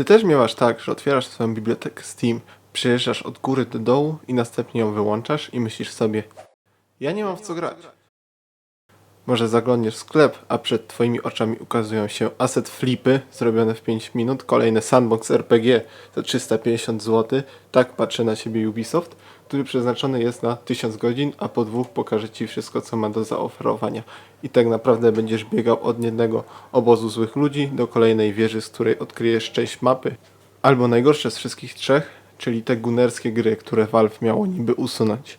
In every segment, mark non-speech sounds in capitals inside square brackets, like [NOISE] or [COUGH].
ty też miewasz tak, że otwierasz swoją bibliotekę Steam, przejeżdżasz od góry do dołu i następnie ją wyłączasz i myślisz sobie ja nie mam w co grać. Może zaglądniesz w sklep, a przed twoimi oczami ukazują się asset flipy zrobione w 5 minut, kolejne sandbox RPG za 350 zł. Tak patrzę na siebie Ubisoft, który przeznaczony jest na 1000 godzin, a po dwóch pokaże ci wszystko, co ma do zaoferowania. I tak naprawdę będziesz biegał od jednego obozu złych ludzi do kolejnej wieży, z której odkryjesz część mapy. Albo najgorsze z wszystkich trzech, czyli te gunerskie gry, które Valve miało niby usunąć.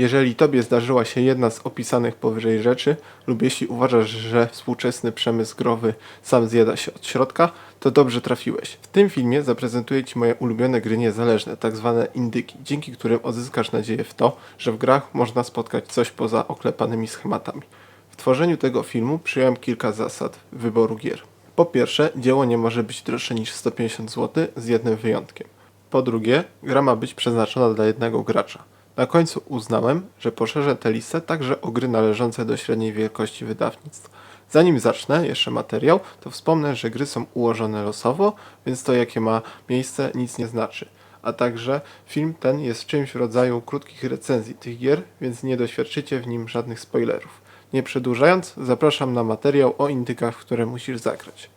Jeżeli tobie zdarzyła się jedna z opisanych powyżej rzeczy, lub jeśli uważasz, że współczesny przemysł growy sam zjada się od środka, to dobrze trafiłeś. W tym filmie zaprezentuję Ci moje ulubione gry niezależne, tak zwane indyki, dzięki którym odzyskasz nadzieję w to, że w grach można spotkać coś poza oklepanymi schematami. W tworzeniu tego filmu przyjąłem kilka zasad wyboru gier. Po pierwsze, dzieło nie może być droższe niż 150 zł z jednym wyjątkiem. Po drugie, gra ma być przeznaczona dla jednego gracza. Na końcu uznałem, że poszerzę tę listę także o gry należące do średniej wielkości wydawnictw. Zanim zacznę jeszcze materiał, to wspomnę, że gry są ułożone losowo, więc to jakie ma miejsce nic nie znaczy. A także film ten jest czymś w rodzaju krótkich recenzji tych gier, więc nie doświadczycie w nim żadnych spoilerów. Nie przedłużając, zapraszam na materiał o indykach, które musisz zagrać.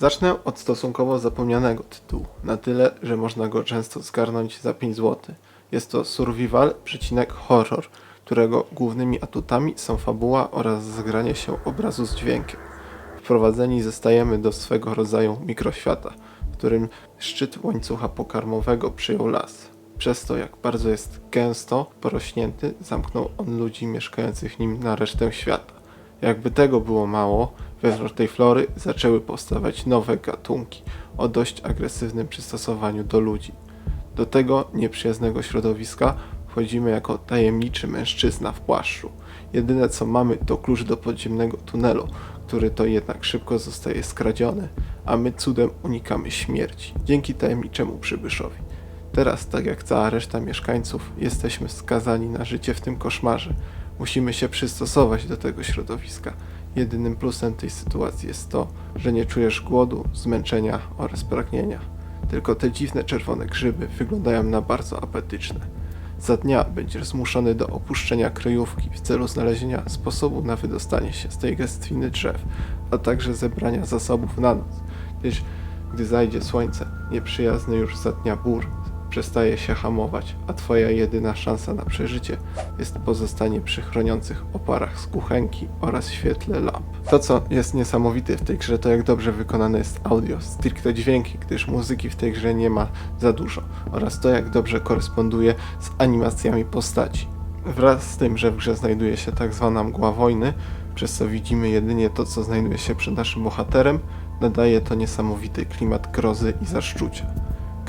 Zacznę od stosunkowo zapomnianego tytułu, na tyle, że można go często zgarnąć za 5 zł. Jest to survival, przecinek horror, którego głównymi atutami są fabuła oraz zagranie się obrazu z dźwiękiem. Wprowadzeni zostajemy do swego rodzaju mikroświata, w którym szczyt łańcucha pokarmowego przyjął las. Przez to, jak bardzo jest gęsto porośnięty, zamknął on ludzi mieszkających nim na resztę świata. Jakby tego było mało, wewnątrz tej flory zaczęły powstawać nowe gatunki o dość agresywnym przystosowaniu do ludzi. Do tego nieprzyjaznego środowiska wchodzimy jako tajemniczy mężczyzna w płaszczu. Jedyne co mamy to klucz do podziemnego tunelu, który to jednak szybko zostaje skradziony, a my cudem unikamy śmierci dzięki tajemniczemu przybyszowi. Teraz, tak jak cała reszta mieszkańców, jesteśmy skazani na życie w tym koszmarze. Musimy się przystosować do tego środowiska. Jedynym plusem tej sytuacji jest to, że nie czujesz głodu, zmęczenia oraz pragnienia. Tylko te dziwne czerwone grzyby wyglądają na bardzo apetyczne. Za dnia będziesz zmuszony do opuszczenia kryjówki w celu znalezienia sposobu na wydostanie się z tej gęstwiny drzew, a także zebrania zasobów na noc, gdyż gdy zajdzie słońce, nieprzyjazny już za dnia bór przestaje się hamować, a twoja jedyna szansa na przeżycie jest pozostanie przy chroniących oparach z kuchenki oraz świetle lamp. To co jest niesamowite w tej grze to jak dobrze wykonane jest audio, stricte dźwięki, gdyż muzyki w tej grze nie ma za dużo oraz to jak dobrze koresponduje z animacjami postaci. Wraz z tym, że w grze znajduje się tak zwana mgła wojny, przez co widzimy jedynie to, co znajduje się przed naszym bohaterem, nadaje to niesamowity klimat grozy i zaszczucia.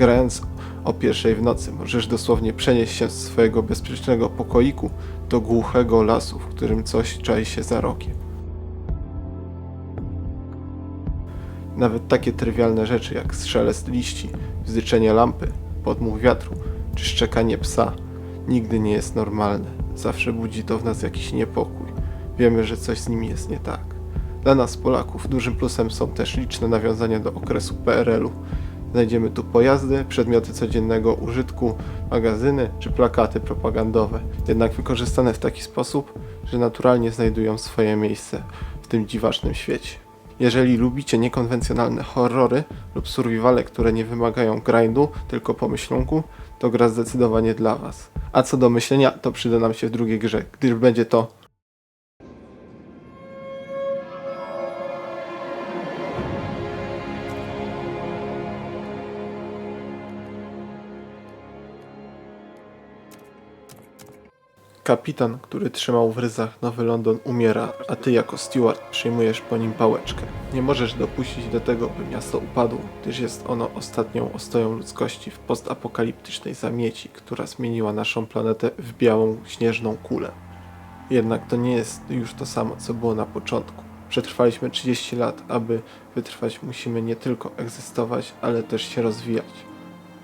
Grając o pierwszej w nocy możesz dosłownie przenieść się z swojego bezpiecznego pokoiku do głuchego lasu, w którym coś czai się za rogiem. Nawet takie trywialne rzeczy jak szelest liści, wzyczenie lampy, podmuch wiatru czy szczekanie psa nigdy nie jest normalne. Zawsze budzi to w nas jakiś niepokój. Wiemy, że coś z nimi jest nie tak. Dla nas, Polaków, dużym plusem są też liczne nawiązania do okresu PRL-u, Znajdziemy tu pojazdy, przedmioty codziennego użytku, magazyny czy plakaty propagandowe, jednak wykorzystane w taki sposób, że naturalnie znajdują swoje miejsce w tym dziwacznym świecie. Jeżeli lubicie niekonwencjonalne horrory lub survivale, które nie wymagają grindu, tylko pomyślunku, to gra zdecydowanie dla Was. A co do myślenia, to przyda nam się w drugiej grze, gdyż będzie to Kapitan, który trzymał w ryzach Nowy London umiera, a ty jako steward przyjmujesz po nim pałeczkę. Nie możesz dopuścić do tego, by miasto upadło, gdyż jest ono ostatnią ostoją ludzkości w postapokaliptycznej zamieci, która zmieniła naszą planetę w białą, śnieżną kulę. Jednak to nie jest już to samo, co było na początku. Przetrwaliśmy 30 lat, aby wytrwać musimy nie tylko egzystować, ale też się rozwijać.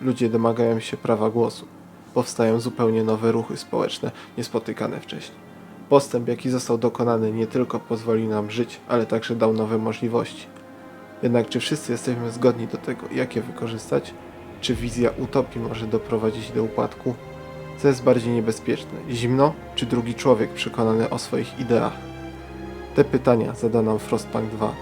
ludzie domagają się prawa głosu. Powstają zupełnie nowe ruchy społeczne, niespotykane wcześniej. Postęp, jaki został dokonany, nie tylko pozwolił nam żyć, ale także dał nowe możliwości. Jednak czy wszyscy jesteśmy zgodni do tego, jak je wykorzystać? Czy wizja utopii może doprowadzić do upadku? Co jest bardziej niebezpieczne? Zimno, czy drugi człowiek przekonany o swoich ideach? Te pytania zada nam Frostpunk 2.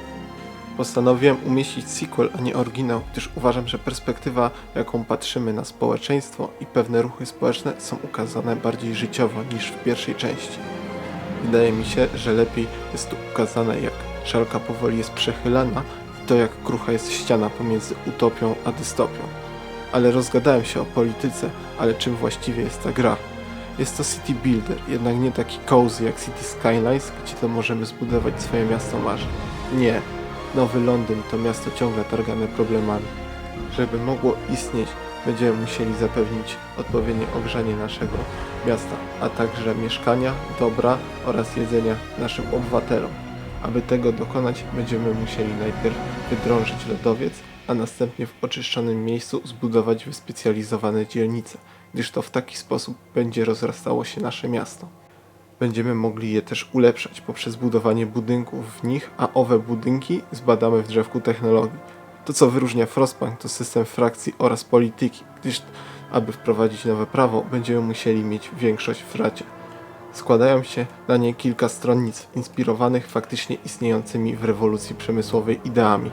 Postanowiłem umieścić sequel, a nie oryginał, gdyż uważam, że perspektywa, jaką patrzymy na społeczeństwo i pewne ruchy społeczne są ukazane bardziej życiowo niż w pierwszej części. Wydaje mi się, że lepiej jest tu ukazane, jak szalka powoli jest przechylana i to, jak krucha jest ściana pomiędzy utopią a dystopią. Ale rozgadałem się o polityce, ale czym właściwie jest ta gra? Jest to city builder, jednak nie taki cozy jak City Skylines, gdzie to możemy zbudować swoje miasto marzeń. Nie, Nowy Londyn to miasto ciągle targane problemami. Żeby mogło istnieć, będziemy musieli zapewnić odpowiednie ogrzanie naszego miasta, a także mieszkania, dobra oraz jedzenia naszym obywatelom. Aby tego dokonać, będziemy musieli najpierw wydrążyć lodowiec, a następnie w oczyszczonym miejscu zbudować wyspecjalizowane dzielnice, gdyż to w taki sposób będzie rozrastało się nasze miasto. Będziemy mogli je też ulepszać poprzez budowanie budynków w nich, a owe budynki zbadamy w drzewku technologii. To co wyróżnia Frostpunk to system frakcji oraz polityki, gdyż aby wprowadzić nowe prawo będziemy musieli mieć większość w Radzie. Składają się na nie kilka stronnic inspirowanych faktycznie istniejącymi w rewolucji przemysłowej ideami.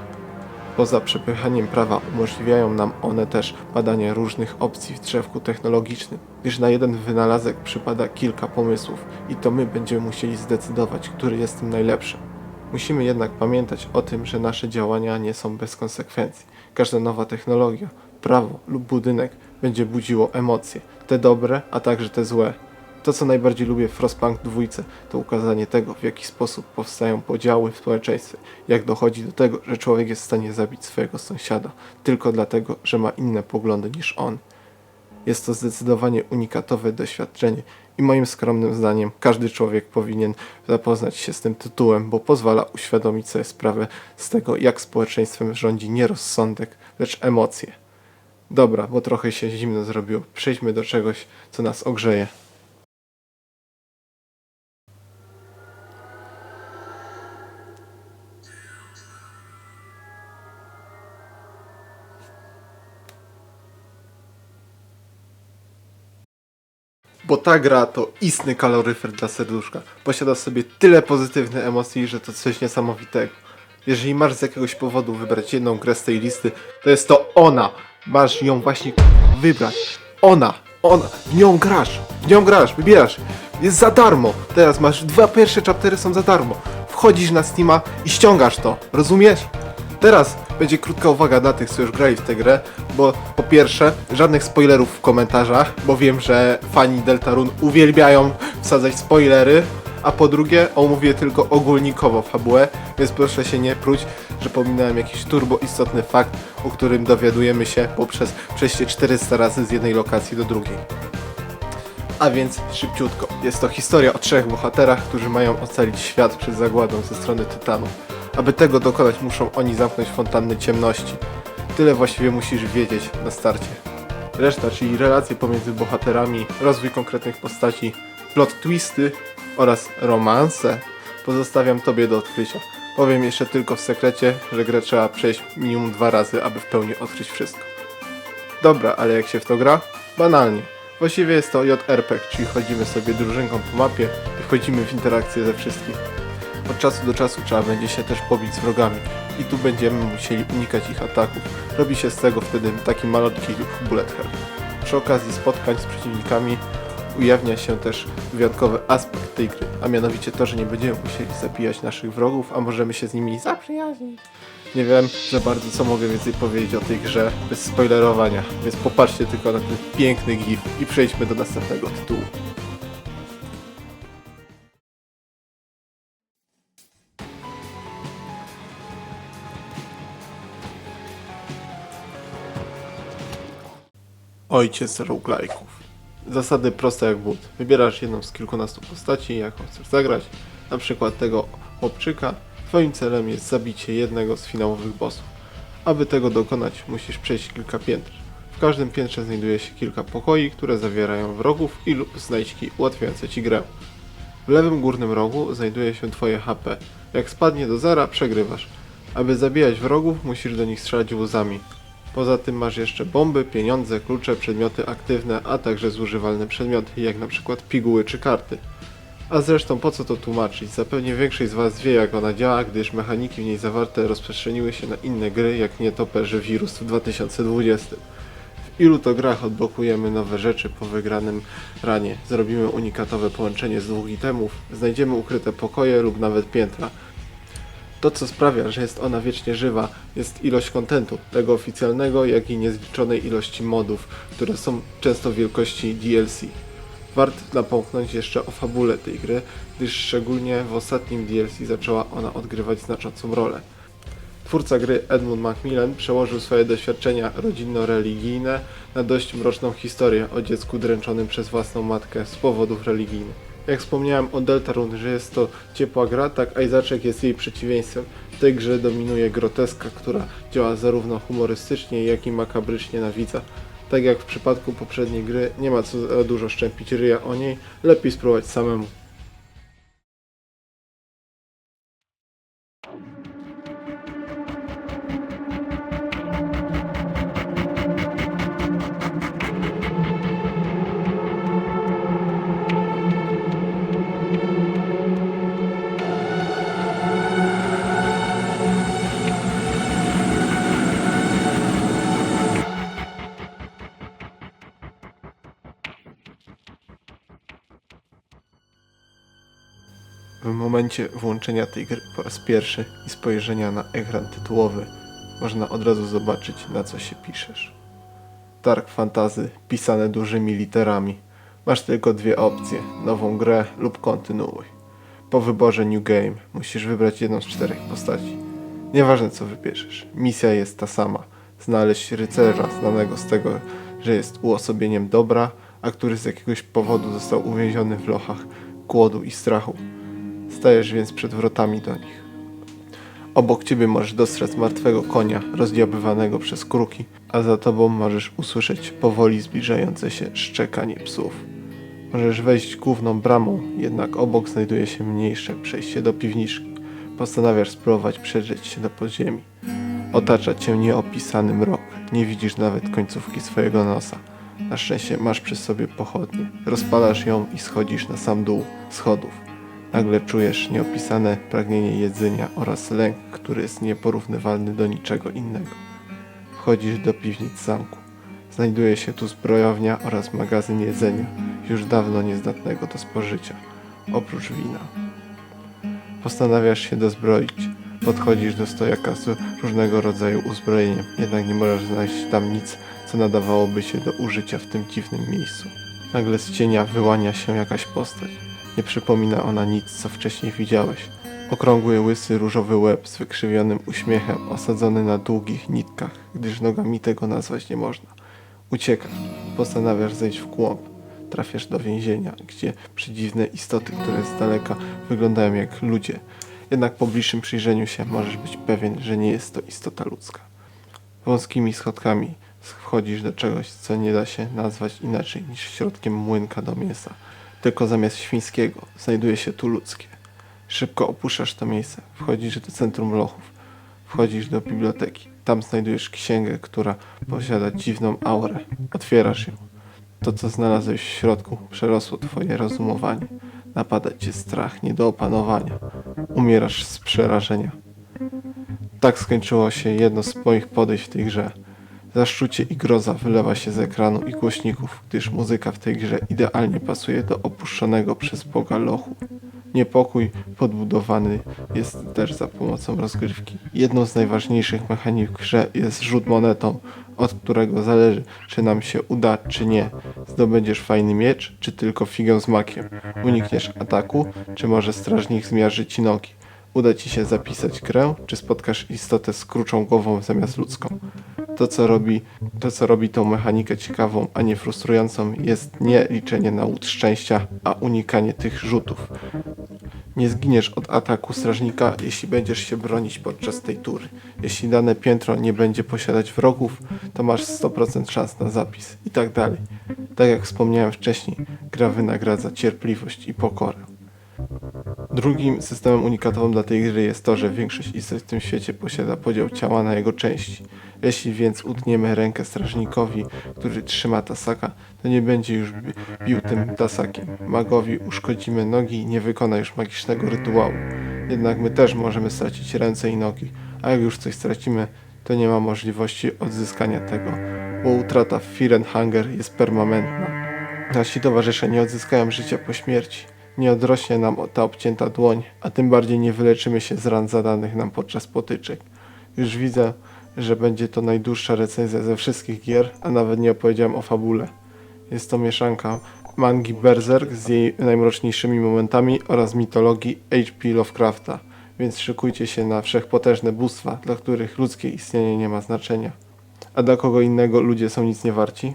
Poza przepychaniem prawa umożliwiają nam one też badanie różnych opcji w drzewku technologicznym, gdyż na jeden wynalazek przypada kilka pomysłów i to my będziemy musieli zdecydować, który jest tym najlepszy. Musimy jednak pamiętać o tym, że nasze działania nie są bez konsekwencji. Każda nowa technologia, prawo lub budynek będzie budziło emocje, te dobre, a także te złe. To, co najbardziej lubię w Frostpunk 2, to ukazanie tego, w jaki sposób powstają podziały w społeczeństwie. Jak dochodzi do tego, że człowiek jest w stanie zabić swojego sąsiada tylko dlatego, że ma inne poglądy niż on. Jest to zdecydowanie unikatowe doświadczenie i moim skromnym zdaniem każdy człowiek powinien zapoznać się z tym tytułem, bo pozwala uświadomić sobie sprawę z tego, jak społeczeństwem rządzi nie rozsądek, lecz emocje. Dobra, bo trochę się zimno zrobiło. Przejdźmy do czegoś, co nas ogrzeje. Bo ta gra to istny kaloryfer dla serduszka. Posiada w sobie tyle pozytywnych emocji, że to coś niesamowitego. Jeżeli masz z jakiegoś powodu wybrać jedną grę z tej listy, to jest to ona. Masz ją właśnie wybrać. Ona, ona, w nią grasz, w nią grasz, wybierasz. Jest za darmo. Teraz masz dwa pierwsze chaptery są za darmo. Wchodzisz na Steama i ściągasz to. Rozumiesz? Teraz będzie krótka uwaga dla tych, co już grali w tę grę, bo po pierwsze, żadnych spoilerów w komentarzach, bo wiem, że fani Deltarune uwielbiają wsadzać spoilery, a po drugie, omówię tylko ogólnikowo fabułę, więc proszę się nie pruć, że pominąłem jakiś turbo istotny fakt, o którym dowiadujemy się poprzez przejście 400 razy z jednej lokacji do drugiej. A więc szybciutko. Jest to historia o trzech bohaterach, którzy mają ocalić świat przed zagładą ze strony Tytanów. Aby tego dokonać, muszą oni zamknąć fontanny ciemności. Tyle właściwie musisz wiedzieć na starcie. Reszta, czyli relacje pomiędzy bohaterami, rozwój konkretnych postaci, plot twisty oraz romanse, pozostawiam Tobie do odkrycia. Powiem jeszcze tylko w sekrecie, że grę trzeba przejść minimum dwa razy, aby w pełni odkryć wszystko. Dobra, ale jak się w to gra? Banalnie. Właściwie jest to JRPG, czyli chodzimy sobie drużynką po mapie i wchodzimy w interakcję ze wszystkim. Od czasu do czasu trzeba będzie się też pobić z wrogami i tu będziemy musieli unikać ich ataków. Robi się z tego wtedy taki malutki bullet hell. Przy okazji spotkań z przeciwnikami ujawnia się też wyjątkowy aspekt tej gry, a mianowicie to, że nie będziemy musieli zabijać naszych wrogów, a możemy się z nimi zaprzyjaźnić. Nie wiem za bardzo, co mogę więcej powiedzieć o tej grze bez spoilerowania, więc popatrzcie tylko na ten piękny gif i przejdźmy do następnego tytułu. Ojciec roguelike'ów. Zasady proste jak but. Wybierasz jedną z kilkunastu postaci, jaką chcesz zagrać, na przykład tego obczyka. Twoim celem jest zabicie jednego z finałowych bossów. Aby tego dokonać, musisz przejść kilka piętr. W każdym piętrze znajduje się kilka pokoi, które zawierają wrogów i lub znajdźki ułatwiające ci grę. W lewym górnym rogu znajduje się twoje HP. Jak spadnie do zera, przegrywasz. Aby zabijać wrogów, musisz do nich strzelać łzami. Poza tym masz jeszcze bomby, pieniądze, klucze, przedmioty aktywne, a także zużywalne przedmioty, jak na przykład piguły czy karty. A zresztą po co to tłumaczyć? Zapewne większość z Was wie jak ona działa, gdyż mechaniki w niej zawarte rozprzestrzeniły się na inne gry, jak nietoperze wirus w 2020. W ilu to grach odblokujemy nowe rzeczy po wygranym ranie, zrobimy unikatowe połączenie z dwóch itemów, znajdziemy ukryte pokoje lub nawet piętra. To, co sprawia, że jest ona wiecznie żywa, jest ilość kontentu, tego oficjalnego, jak i niezliczonej ilości modów, które są często wielkości DLC. Wart napomknąć jeszcze o fabule tej gry, gdyż szczególnie w ostatnim DLC zaczęła ona odgrywać znaczącą rolę. Twórca gry Edmund Macmillan przełożył swoje doświadczenia rodzinno-religijne na dość mroczną historię o dziecku dręczonym przez własną matkę z powodów religijnych. Jak wspomniałem o Deltarune, że jest to ciepła gra, tak Isaaczek jest jej przeciwieństwem. W tej grze dominuje groteska, która działa zarówno humorystycznie, jak i makabrycznie na widza. Tak jak w przypadku poprzedniej gry, nie ma co dużo szczępić ryja o niej, lepiej spróbować samemu. Momencie włączenia tej gry po raz pierwszy i spojrzenia na ekran tytułowy można od razu zobaczyć na co się piszesz. Dark Fantasy pisane dużymi literami. Masz tylko dwie opcje, nową grę lub kontynuuj. Po wyborze New Game musisz wybrać jedną z czterech postaci. Nieważne co wybierzesz, misja jest ta sama. Znaleźć rycerza znanego z tego, że jest uosobieniem dobra, a który z jakiegoś powodu został uwięziony w lochach głodu i strachu. Stajesz więc przed wrotami do nich. Obok ciebie możesz dostrzec martwego konia rozdziabywanego przez kruki, a za tobą możesz usłyszeć powoli zbliżające się szczekanie psów. Możesz wejść główną bramą, jednak obok znajduje się mniejsze przejście do piwniczki. Postanawiasz spróbować przedrzeć się do podziemi. Otacza cię nieopisany mrok, nie widzisz nawet końcówki swojego nosa. Na szczęście masz przy sobie pochodnie. Rozpalasz ją i schodzisz na sam dół schodów. Nagle czujesz nieopisane pragnienie jedzenia oraz lęk, który jest nieporównywalny do niczego innego. Wchodzisz do piwnic zamku. Znajduje się tu zbrojownia oraz magazyn jedzenia, już dawno niezdatnego do spożycia, oprócz wina. Postanawiasz się dozbroić. Podchodzisz do stojaka z różnego rodzaju uzbrojeniem, jednak nie możesz znaleźć tam nic, co nadawałoby się do użycia w tym dziwnym miejscu. Nagle z cienia wyłania się jakaś postać. Nie przypomina ona nic, co wcześniej widziałeś. Okrągły, łysy, różowy łeb z wykrzywionym uśmiechem, osadzony na długich nitkach, gdyż nogami tego nazwać nie można. Uciekasz, postanawiasz zejść w głąb. Trafiasz do więzienia, gdzie przedziwne istoty, które z daleka wyglądają jak ludzie. Jednak po bliższym przyjrzeniu się możesz być pewien, że nie jest to istota ludzka. Wąskimi schodkami wchodzisz do czegoś, co nie da się nazwać inaczej niż środkiem młynka do mięsa. Tylko zamiast świńskiego znajduje się tu ludzkie. Szybko opuszczasz to miejsce, wchodzisz do centrum lochów, wchodzisz do biblioteki. Tam znajdujesz księgę, która posiada dziwną aurę. Otwierasz ją. To, co znalazłeś w środku, przerosło twoje rozumowanie. Napada cię strach nie do opanowania. Umierasz z przerażenia. Tak skończyło się jedno z moich podejść w tej grze. Zaszczucie i groza wylewa się z ekranu i głośników, gdyż muzyka w tej grze idealnie pasuje do opuszczonego przez Boga lochu. Niepokój podbudowany jest też za pomocą rozgrywki. Jedną z najważniejszych mechanik w grze jest rzut monetą, od którego zależy, czy nam się uda, czy nie. Zdobędziesz fajny miecz, czy tylko figę z makiem. Unikniesz ataku, czy może strażnik zmiarzy ci nogi. Uda ci się zapisać grę, czy spotkasz istotę z kruczą głową zamiast ludzką. To co, robi, to, co robi tą mechanikę ciekawą, a nie frustrującą, jest nie liczenie na łód szczęścia, a unikanie tych rzutów. Nie zginiesz od ataku strażnika, jeśli będziesz się bronić podczas tej tury. Jeśli dane piętro nie będzie posiadać wrogów, to masz 100% szans na zapis i tak dalej. Tak jak wspomniałem wcześniej, gra wynagradza cierpliwość i pokorę. Drugim systemem unikatowym dla tej gry jest to, że większość istot w tym świecie posiada podział ciała na jego części. Jeśli więc utniemy rękę strażnikowi, który trzyma tasaka, to nie będzie już bi- bił tym tasakiem. Magowi uszkodzimy nogi i nie wykona już magicznego rytuału. Jednak my też możemy stracić ręce i nogi, a jak już coś stracimy, to nie ma możliwości odzyskania tego, bo utrata Hunger jest permanentna. Nasi towarzysze nie odzyskają życia po śmierci. Nie odrośnie nam ta obcięta dłoń, a tym bardziej nie wyleczymy się z ran zadanych nam podczas potyczek. Już widzę, że będzie to najdłuższa recenzja ze wszystkich gier, a nawet nie opowiedziałem o fabule. Jest to mieszanka mangi Berserk z jej najmroczniejszymi momentami oraz mitologii H.P. Lovecrafta, więc szykujcie się na wszechpotężne bóstwa, dla których ludzkie istnienie nie ma znaczenia. A dla kogo innego ludzie są nic nie warci?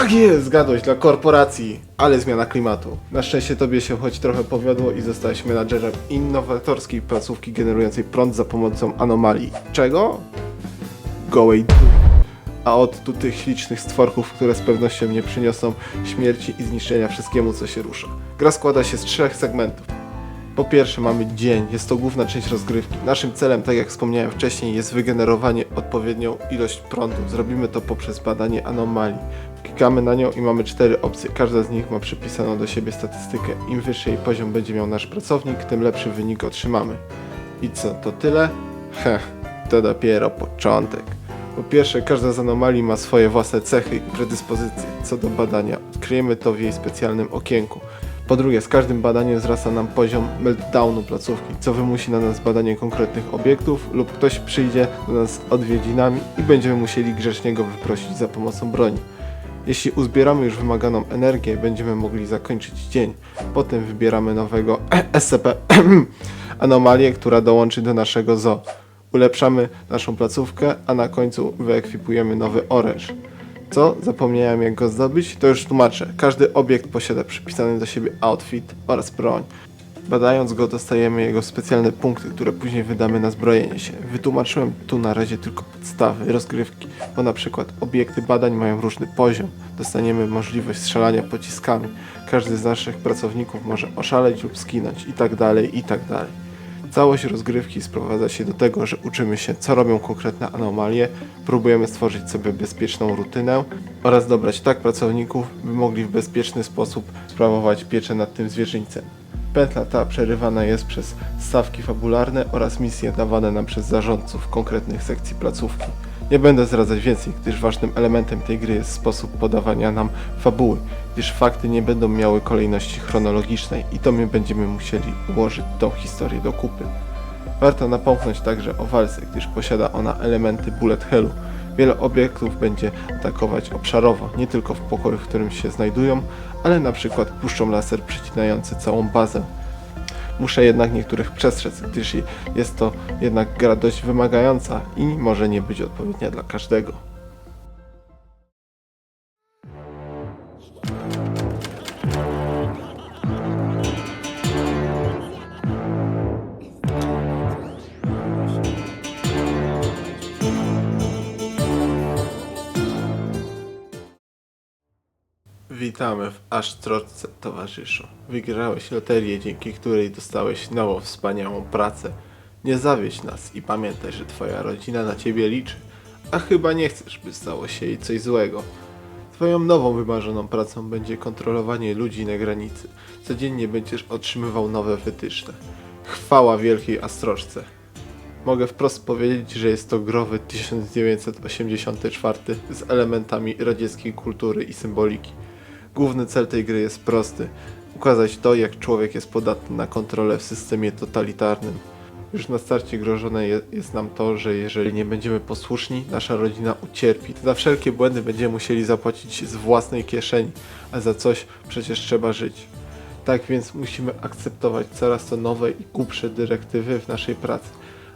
Tak jest, zgadłeś, dla korporacji, ale zmiana klimatu. Na szczęście tobie się choć trochę powiodło i zostałeś menadżerem innowatorskiej placówki generującej prąd za pomocą anomalii. Czego? Gołej d- A od tu tych ślicznych stworków, które z pewnością nie przyniosą śmierci i zniszczenia wszystkiemu, co się rusza. Gra składa się z trzech segmentów. Po pierwsze mamy dzień, jest to główna część rozgrywki. Naszym celem, tak jak wspomniałem wcześniej, jest wygenerowanie odpowiednią ilość prądu. Zrobimy to poprzez badanie anomalii. Klikamy na nią i mamy cztery opcje. Każda z nich ma przypisaną do siebie statystykę. Im wyższy jej poziom będzie miał nasz pracownik, tym lepszy wynik otrzymamy. I co, to tyle? Heh, to dopiero początek. Po pierwsze, każda z anomalii ma swoje własne cechy i predyspozycje co do badania. Odkryjemy to w jej specjalnym okienku. Po drugie, z każdym badaniem wzrasta nam poziom meltdownu placówki, co wymusi na nas badanie konkretnych obiektów lub ktoś przyjdzie do nas z odwiedzinami i będziemy musieli grzecznie go wyprosić za pomocą broni. Jeśli uzbieramy już wymaganą energię, będziemy mogli zakończyć dzień. Potem wybieramy nowego [CLEARS THROAT] SCP [CLEARS THROAT] anomalię, która dołączy do naszego zoo. Ulepszamy naszą placówkę, a na końcu wyekwipujemy nowy oręż. Co? Zapomniałem jak go zdobyć? To już tłumaczę. Każdy obiekt posiada przypisany do siebie outfit oraz broń. Badając go dostajemy jego specjalne punkty, które później wydamy na zbrojenie się. Wytłumaczyłem tu na razie tylko podstawy rozgrywki, bo na przykład obiekty badań mają różny poziom. Dostaniemy możliwość strzelania pociskami. Każdy z naszych pracowników może oszaleć lub skinąć i tak dalej, i tak dalej. Całość rozgrywki sprowadza się do tego, że uczymy się, co robią konkretne anomalie, próbujemy stworzyć sobie bezpieczną rutynę oraz dobrać tak pracowników, by mogli w bezpieczny sposób sprawować pieczę nad tym zwierzyńcem. Pętla ta przerywana jest przez stawki fabularne oraz misje dawane nam przez zarządców konkretnych sekcji placówki. Nie będę zdradzać więcej, gdyż ważnym elementem tej gry jest sposób podawania nam fabuły, gdyż fakty nie będą miały kolejności chronologicznej i to my będziemy musieli ułożyć tą historię do kupy. Warto napomknąć także o walce, gdyż posiada ona elementy bullet hellu. Wiele obiektów będzie atakować obszarowo, nie tylko w pokoju, w którym się znajdują, ale na przykład puszczą laser przecinający całą bazę. Muszę jednak niektórych przestrzec, gdyż jest to jednak gra dość wymagająca i może nie być odpowiednia dla każdego. Witamy w Asztrotce, towarzyszu. Wygrałeś loterię, dzięki której dostałeś nową, wspaniałą pracę. Nie zawiedź nas i pamiętaj, że twoja rodzina na ciebie liczy. A chyba nie chcesz, by stało się jej coś złego. Twoją nową wymarzoną pracą będzie kontrolowanie ludzi na granicy. Codziennie będziesz otrzymywał nowe wytyczne. Chwała wielkiej Astroczce. Mogę wprost powiedzieć, że jest to growy 1984 z elementami radzieckiej kultury i symboliki. Główny cel tej gry jest prosty: ukazać to, jak człowiek jest podatny na kontrolę w systemie totalitarnym. Już na starcie grożone je, jest nam to, że jeżeli nie będziemy posłuszni, nasza rodzina ucierpi. Za wszelkie błędy będziemy musieli zapłacić z własnej kieszeni, a za coś przecież trzeba żyć. Tak więc musimy akceptować coraz to nowe i głupsze dyrektywy w naszej pracy.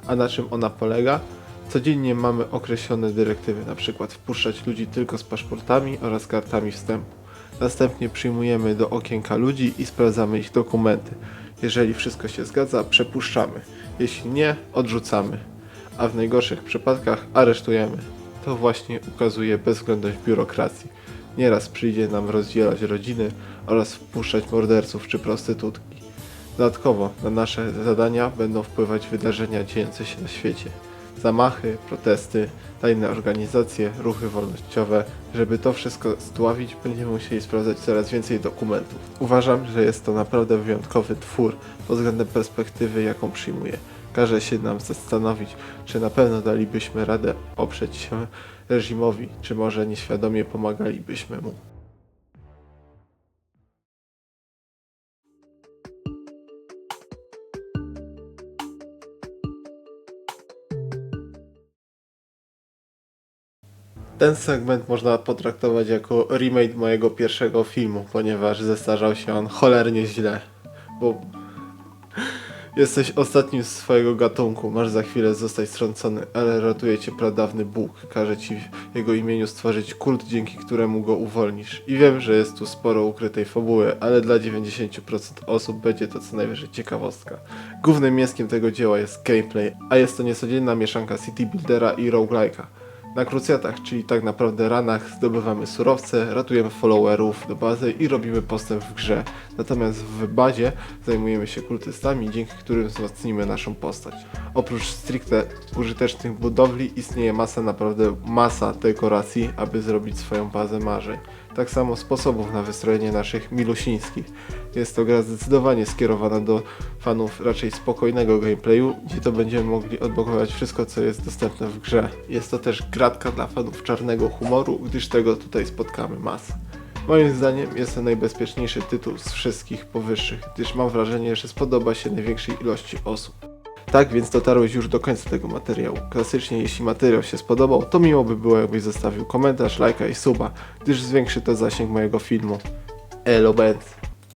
A na czym ona polega? Codziennie mamy określone dyrektywy, np. wpuszczać ludzi tylko z paszportami oraz kartami wstępu. Następnie przyjmujemy do okienka ludzi i sprawdzamy ich dokumenty. Jeżeli wszystko się zgadza, przepuszczamy. Jeśli nie, odrzucamy. A w najgorszych przypadkach aresztujemy. To właśnie ukazuje bezwzględność biurokracji. Nieraz przyjdzie nam rozdzielać rodziny oraz wpuszczać morderców czy prostytutki. Dodatkowo na nasze zadania będą wpływać wydarzenia dziejące się na świecie. Zamachy, protesty, tajne organizacje, ruchy wolnościowe. Żeby to wszystko zdławić, będziemy musieli sprawdzać coraz więcej dokumentów. Uważam, że jest to naprawdę wyjątkowy twór pod względem perspektywy, jaką przyjmuje. Każe się nam zastanowić, czy na pewno dalibyśmy radę oprzeć się reżimowi, czy może nieświadomie pomagalibyśmy mu. Ten segment można potraktować jako remake mojego pierwszego filmu, ponieważ zestarzał się on cholernie źle. Bo jesteś ostatnim z swojego gatunku, masz za chwilę zostać strącony, ale ratuje cię pradawny Bóg. Każe ci w jego imieniu stworzyć kult, dzięki któremu go uwolnisz. I wiem, że jest tu sporo ukrytej fabuły, ale dla 90% osób będzie to co najwyżej ciekawostka. Głównym mięskiem tego dzieła jest gameplay, a jest to niecodzienna mieszanka City Buildera i roguelike'a. Na krucjatach, czyli tak naprawdę ranach, zdobywamy surowce, ratujemy followerów do bazy i robimy postęp w grze. Natomiast w bazie zajmujemy się kultystami, dzięki którym wzmocnimy naszą postać. Oprócz stricte użytecznych budowli istnieje masa, naprawdę masa dekoracji, aby zrobić swoją bazę marzeń. Tak samo sposobów na wystrojenie naszych milusińskich. Jest to gra zdecydowanie skierowana do fanów raczej spokojnego gameplayu, gdzie to będziemy mogli odblokować wszystko, co jest dostępne w grze. Jest to też gratka dla fanów czarnego humoru, gdyż tego tutaj spotkamy masę. Moim zdaniem jest to najbezpieczniejszy tytuł z wszystkich powyższych, gdyż mam wrażenie, że spodoba się największej ilości osób. Tak więc dotarłeś już do końca tego materiału. Klasycznie jeśli materiał się spodobał, to miło by było jakbyś zostawił komentarz, lajka i suba, gdyż zwiększy to zasięg mojego filmu. Elo Benz.